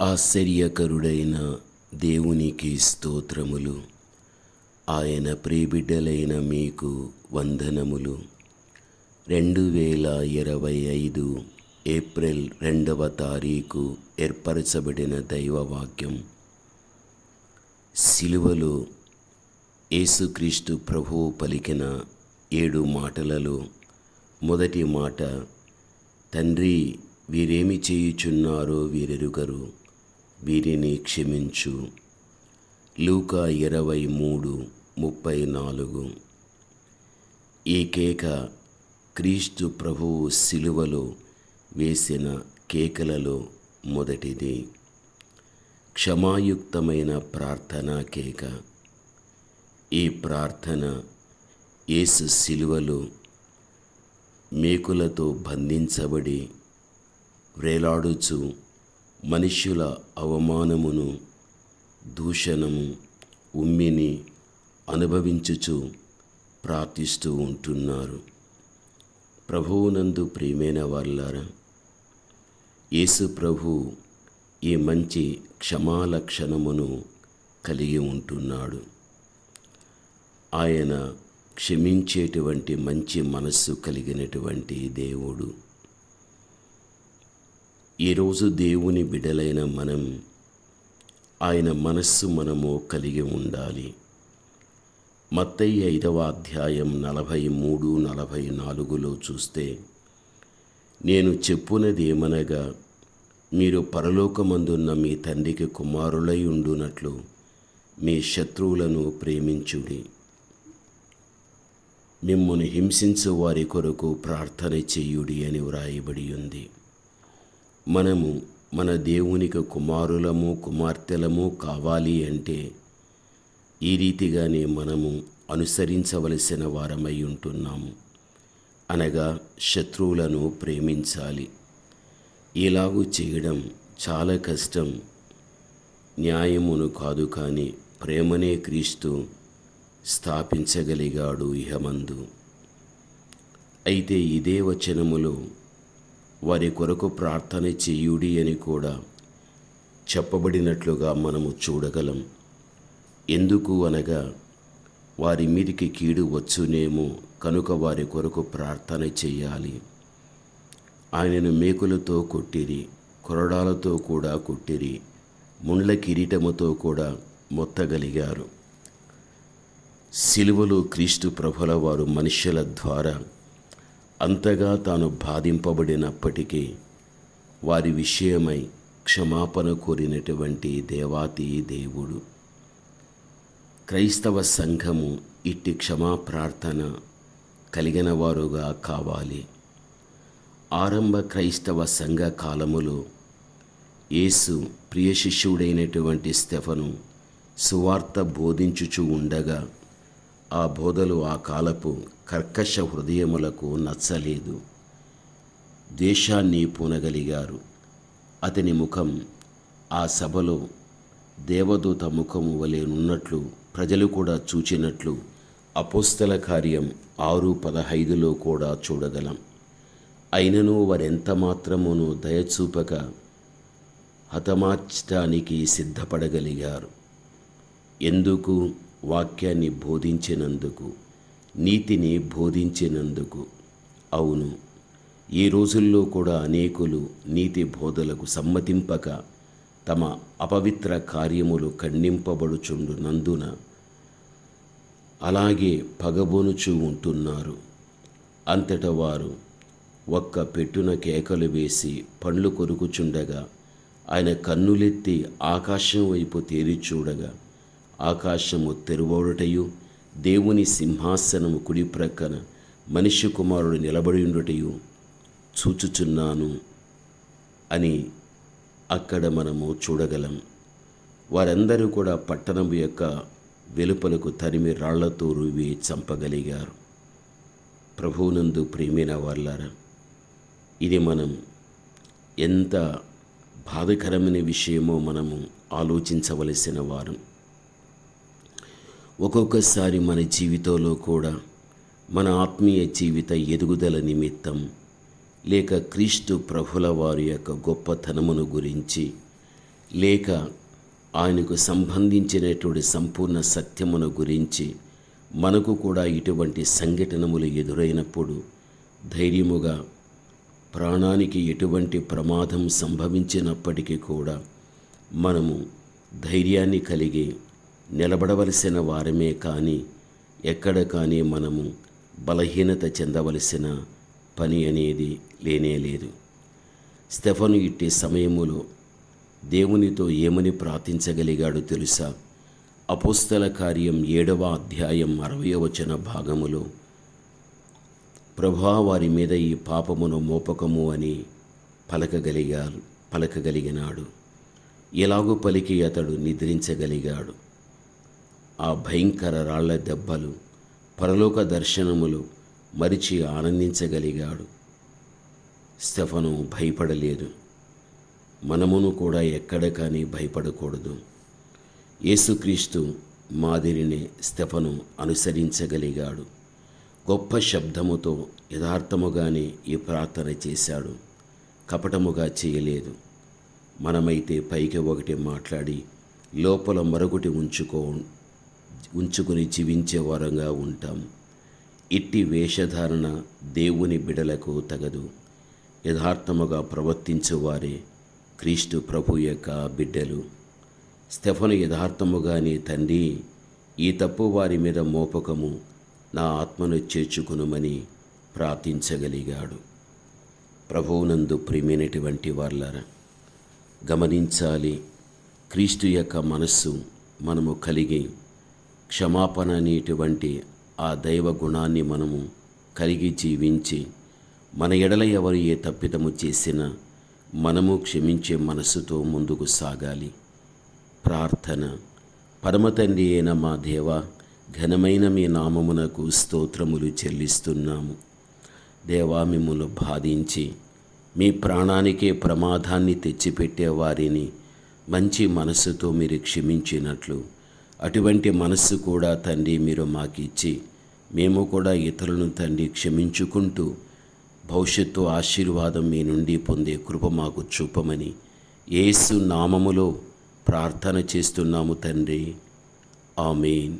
ఆశ్చర్యకరుడైన దేవునికి స్తోత్రములు. ఆయన ప్రేబిడ్డలైన మీకు వందనములు. రెండు వేల ఇరవై ఐదు ఏప్రిల్ రెండవ తారీఖు ఏర్పరచబడిన దైవవాక్యం. సిలువలో యేసుక్రీస్తు ప్రభువు పలికిన ఏడు మాటలలో మొదటి మాట తండ్రి వీరేమి చేయుచున్నారో వీరెరుగరు. వీరిని క్షమించు. లూకా ఇరవై మూడు ముప్పై నాలుగు. ఈ కేక క్రీస్తు ప్రభువు సిలువలో వేసిన కేకలలో మొదటిది. క్షమాయుక్తమైన ప్రార్థన కేక. ఈ ప్రార్థన యేసు సిలువలో మేకులతో బంధించబడి వ్రేలాడుచు మనుష్యుల అవమానమును దూషణము ఉమ్మిని అనుభవించుచు ప్రార్థిస్తూ ఉంటున్నారు. ప్రభువునందు ప్రియమైన వాళ్ళారా యేసు ప్రభు ఈ మంచి క్షమాలక్షణమును కలిగి ఉంటున్నాడు. ఆయన క్షమించేటువంటి మంచి మనస్సు కలిగినటువంటి దేవుడు. ఈరోజు దేవుని బిడలైన మనం ఆయన మనస్సు మనము కలిగి ఉండాలి. మత్తయ్య ఐదవ అధ్యాయం నలభై మూడు నలభై నాలుగులో చూస్తే నేను చెప్పునదేమనగా మీరు పరలోకమందున్న మీ తండ్రికి కుమారులై ఉండునట్లు మీ శత్రువులను ప్రేమించుడి. మిమ్మును హింసించు వారి కొరకు ప్రార్థన చేయుడి అని వ్రాయబడి ఉంది. మనము మన దేవునికి కుమారులము కుమార్తెలము కావాలి అంటే ఈ రీతిగానే మనము అనుసరించవలసిన వారమై ఉంటున్నాము అనగా శత్రువులను ప్రేమించాలి. ఇలాగూ చేయడం చాలా కష్టం. న్యాయమును కాదు కానీ ప్రేమనే క్రీస్తు స్థాపించగలిగాడు ఇహమందు. అయితే ఇదే వచనములో వారి కొరకు ప్రార్థన చేయుడి అని కూడా చెప్పబడినట్లుగా మనము చూడగలం. ఎందుకు అనగా వారి మీదికి కీడు వచ్చునేమో కనుక వారి కొరకు ప్రార్థన చేయాలి. ఆయనను మేకులతో కొట్టిరి కొరడాలతో కూడా కొట్టిరి ముండ్ల కిరీటముతో కూడా మొత్తగలిగారు. సిలువలో క్రీస్తు ప్రభుల వారు మనుష్యుల ద్వారా అంతగా తాను బాధింపబడినప్పటికీ వారి విషయమై క్షమాపణ కోరినటువంటి దేవాతి దేవుడు. క్రైస్తవ సంఘము ఇట్టి క్షమా ప్రార్థన కలిగిన వారుగా కావాలి. ఆరంభ క్రైస్తవ సంఘ కాలములో యేసు ప్రియ శిష్యుడైనటువంటి స్టెఫను సువార్త బోధించుచు ఉండగా ఆ బోధలు ఆ కాలపు కర్కశ హృదయములకు నచ్చలేదు. ద్వేషాన్ని పూనగలిగారు. అతని ముఖం ఆ సభలో దేవదూత ముఖము వలె నున్నట్లు ప్రజలు కూడా చూచినట్లు అపోస్తల కార్యం ఆరు పదహైదులో కూడా చూడగలం. అయినను వారెంత మాత్రమును దయచూపక హతమార్చడానికి సిద్ధపడగలిగారు. ఎందుకు? వాక్యాన్ని బోధించినందుకు నీతిని బోధించినందుకు. అవును ఈ రోజుల్లో కూడా అనేకులు నీతి బోధలకు సమ్మతింపక తమ అపవిత్ర కార్యములు ఖండింపబడుచుండునందున అలాగే పగబోనుచూ ఉంటున్నారు. అంతట వారు ఒక్క పెట్టున కేకలు వేసి పండ్లు కొరుకుచుండగా ఆయన కన్నులెత్తి ఆకాశం వైపు తేరి చూడగా ఆకాశము తెరువడుటయు దేవుని సింహాసనము కుడి ప్రక్కన మనిషి కుమారుడు నిలబడి ఉండుటయు చూచుచున్నాను అని అక్కడ మనము చూడగలం. వారందరూ కూడా పట్టణం యొక్క వెలుపలకు తరిమి రాళ్ళతో రువి చంపగలిగారు. ప్రభువునందు ప్రేమైన వాళ్ళారా ఇది మనం ఎంత బాధకరమైన విషయమో మనము ఆలోచించవలసిన వారం. ఒక్కొక్కసారి మన జీవితంలో కూడా మన ఆత్మీయ జీవిత ఎదుగుదల నిమిత్తం లేక క్రీస్తు ప్రభుల వారి యొక్క గొప్పతనమును గురించి లేక ఆయనకు సంబంధించినటువంటి సంపూర్ణ సత్యమును గురించి మనకు కూడా ఇటువంటి సంఘటనములు ఎదురైనప్పుడు ధైర్యముగా ప్రాణానికి ఎటువంటి ప్రమాదం సంభవించినప్పటికీ కూడా మనము ధైర్యాన్ని కలిగి నిలబడవలసిన వారమే కానీ ఎక్కడ కానీ మనము బలహీనత చెందవలసిన పని అనేది లేనే లేదు. స్టెఫను ఇట్టి సమయములో దేవునితో ఏమని ప్రార్థించగలిగాడు తెలుసా? అపోస్తల కార్యం ఏడవ అధ్యాయం అరవై వచన భాగములో ప్రభా వారి మీద ఈ పాపమును మోపకము అని పలకగలిగారు పలకగలిగినాడు. ఎలాగూ పలికి అతడు నిద్రించగలిగాడు. ఆ భయంకర రాళ్ళ దెబ్బలు పరలోక దర్శనములు మరిచి ఆనందించగలిగాడు. స్టెఫను భయపడలేదు. మనమును కూడా ఎక్కడ కానీ భయపడకూడదు. యేసుక్రీస్తు మాదిరిని స్టెఫను అనుసరించగలిగాడు. గొప్ప శబ్దముతో యథార్థముగానే ఈ ప్రార్థన చేశాడు. కపటముగా చేయలేదు. మనమైతే పైకి ఒకటి మాట్లాడి లోపల మరొకటి ఉంచుకో ఉంచుకుని జీవించే వారంగా ఉంటాం. ఇట్టి వేషధారణ దేవుని బిడలకు తగదు. యథార్థముగా ప్రవర్తించేవారే క్రీస్తు ప్రభు యొక్క బిడ్డలు. స్టెఫను యథార్థముగానే తండ్రి ఈ తప్పు వారి మీద మోపకము నా ఆత్మను చేర్చుకునుమని ప్రార్థించగలిగాడు. ప్రభువునందు ప్రియమైనటువంటి వాళ్ళరా గమనించాలి క్రీస్తు యొక్క మనస్సు మనము కలిగి క్షమాపణ అనేటువంటి ఆ దైవ గుణాన్ని మనము కలిగి జీవించి మన ఎడల ఎవరు ఏ తప్పిదము చేసినా మనము క్షమించే మనస్సుతో ముందుకు సాగాలి. ప్రార్థన. పరమతండ్రి అయిన మా దేవ ఘనమైన మీ నామమునకు స్తోత్రములు చెల్లిస్తున్నాము. దేవా మిమ్మల్ని బాధించి మీ ప్రాణానికే ప్రమాదాన్ని తెచ్చిపెట్టే వారిని మంచి మనస్సుతో మీరు క్షమించినట్లు అటువంటి మనస్సు కూడా తండ్రి మీరు మాకు ఇచ్చి మేము కూడా ఇతరులను తండ్రి క్షమించుకుంటూ భవిష్యత్తు ఆశీర్వాదం మీ నుండి పొందే కృప మాకు చూపమని ఏసు నామములో ప్రార్థన చేస్తున్నాము తండ్రి. ఆమెన్.